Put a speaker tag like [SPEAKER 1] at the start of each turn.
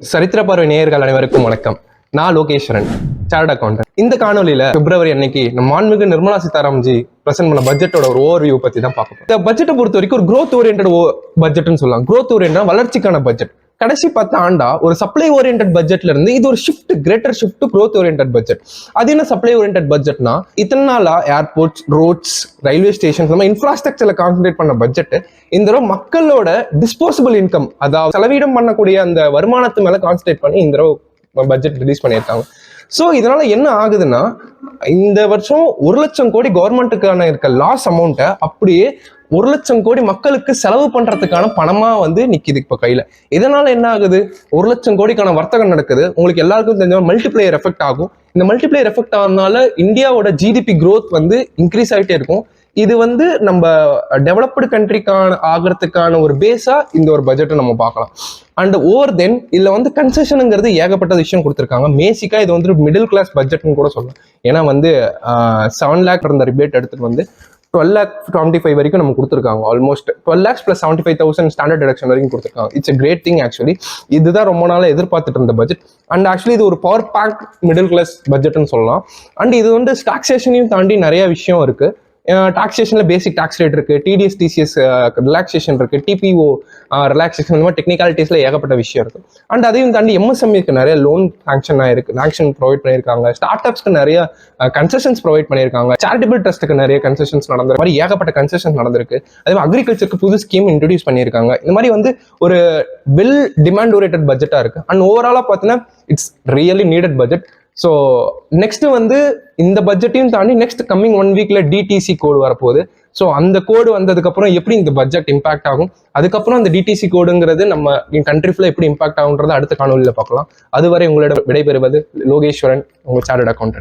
[SPEAKER 1] சரித்திர பார்வை நேயர்கள் அனைவருக்கும் வணக்கம். நான் லோகேஸ்வரன் சார்ட் அக்கௌண்டன்ட் இந்த காணொலியில பிப்ரவரி அன்னைக்கு நம்ம மாண்புமிகு நிர்மலா சீதாராம் ஜி பிரசன்ட் பண்ண பட்ஜெட்டோட ஒரு ஓவர் பத்தி தான் பார்க்க இந்த பட்ஜெட்டை பொறுத்த வரைக்கும் ஒரு growth ஓரியன்ட் பட்ஜெட்னு சொல்லலாம். growth ஓரியன்ட் வளர்ச்சிக்கான பட்ஜெட் கடைசி பத்து ஆண்டா ஒரு சப்ளை ஓரியன்ட் பட்ஜெட்ல இருந்து இது ஒரு shift greater shift growth oriented budget அது என்ன சப்ளை ஓரியன்ட் பட்ஜெட்னா இத்தனை நாளா ஏர்போர்ட்ஸ் ரோட்ஸ் ரயில்வே ஸ்டேஷன்ஸ் நம்ம இன்ஃப்ராஸ்ட்ரக்சர்ல கான்சென்ட்ரேட் பண்ண பட்ஜெட் இந்த தடவை மக்களோட டிஸ்போசபிள் இன்கம் அதாவது செலவீடம் பண்ணக்கூடிய அந்த வருமானத்து மேல கான்சென்ட்ரேட் பண்ணி இந்த தடவை பட்ஜெட் ரிலீஸ் பண்ணியிருக்காங்க. ஸோ இதனால என்ன ஆகுதுன்னா இந்த வருஷம் ஒரு லட்சம் கோடி கவர்மெண்ட்டுக்கான இருக்க லாஸ் அமௌண்ட்டை அப்படியே ஒரு லட்சம் கோடி மக்களுக்கு செலவு பண்றதுக்கான பணமா வந்து நிக்குது இப்போ கையில. இதனால என்ன ஆகுது? ஒரு லட்சம் கோடிக்கான வர்த்தகம் நடக்குது. உங்களுக்கு எல்லாருக்கும் தெரிஞ்ச மல்டிப்ளேயர் எஃபெக்ட் ஆகும். இந்த மல்டிப்ளேயர் எஃபெக்ட் ஆகிறதுனால இந்தியாவோட ஜிடிபி க்ரோத் வந்து இன்க்ரீஸ் ஆகிட்டே இருக்கும். இது வந்து நம்ம டெவலப்டு கண்ட்ரிக்கான ஆகிறதுக்கான ஒரு பேஸா இந்த ஒரு பட்ஜெட்டை நம்ம பார்க்கலாம். அண்ட் ஓவர் தென் இதுல வந்து கன்செஷனுங்கிறது ஏகப்பட்ட விஷயம் கொடுத்துருக்காங்க. பேசிக்கா இது வந்து மிடில் கிளாஸ் பட்ஜெட்னு கூட சொல்லலாம். ஏன்னா வந்து செவன் லேக் இருந்த ரிபேட் எடுத்துட்டு வந்து டுவெல் லேக் டுவெண்ட்டி ஃபைவ் வரைக்கும் நம்ம கொடுத்துருக்காங்க almost twelve lakhs plus seventy five thousand standard deduction வரைக்கும் கொடுத்துருக்காங்க. It's a great thing actually இதுதான் ரொம்ப நாளாக எதிர்பார்த்துட்டு இருந்த பட்ஜெட் அண்ட் ஆக்சுவலி இது ஒரு பவர் பேக் மிடில் கிளாஸ் பட்ஜெட்னு சொல்லலாம். அண்ட் இது வந்து டாக்ஸேஷனையும் தாண்டி நிறைய விஷயம் இருக்குது டாக்ஸேஷன்ல பேசிக் டாக்ஸ் ரேட் இருக்குது டிடிஎஸ் டிசிஎஸ் ரிலாக்ஸேஷன் இருக்குது டிபிஓ ரிலாக்ஸேஷன் இந்த மாதிரி டெக்னிகாலிட்டிஸ்ல ஏகப்பட்ட விஷயம் இருக்குது அண்ட் அதையும் தாண்டி எம்எஸ்எம்இக்கு நிறைய லோன் சாங்ஷன் ஆயிருக்கு சாங்ஷன் ப்ரொவைட் பண்ணியிருக்காங்க. ஸ்டார்ட் அப்ஸ்க்கு நிறைய கன்செஷன்ஸ் ப்ரொவைட் பண்ணியிருக்காங்க. சேரிட்டபிள் ட்ரஸ்ட்டுக்கு நிறைய கன்செஷன்ஸ் நடந்திருக்கு. மாதிரி ஏகப்பட்ட கன்செஷன்ஸ் நடந்திருக்கு. அதே மாதிரி அக்ரிகல்ச்சருக்கு புது ஸ்கீம் இன்ட்ரடியூஸ் பண்ணியிருக்காங்க. இந்த மாதிரி வந்து ஒரு வெல் டிமாண்ட் ஓரியேட்டட் பட்ஜெட்டாக இருக்கு அண்ட் ஓவராலாக பார்த்தீங்கன்னா it's really needed budget so next வந்து இந்த பட்ஜெட்டையும் தாண்டி நெக்ஸ்ட் கம்மிங் ஒன் வீக்கில் டிடிசி கோடு வரப்போகுது. ஸோ அந்த கோடு வந்ததுக்கப்புறம் எப்படி இந்த பட்ஜெட் இம்பாக்ட் ஆகும்? அதுக்கப்புறம் அந்த டிடிசி கோடுங்கிறது நம்ம கண்ட்ரி ஃபுல்லாக எப்படி இம்பாக்ட் ஆகுன்றதை அடுத்த காணொலியில் பார்க்கலாம். அதுவரை உங்களோட விடைபெறுவது லோகேஸ்வரன் உங்கள் சார்ட் அக்கௌண்ட்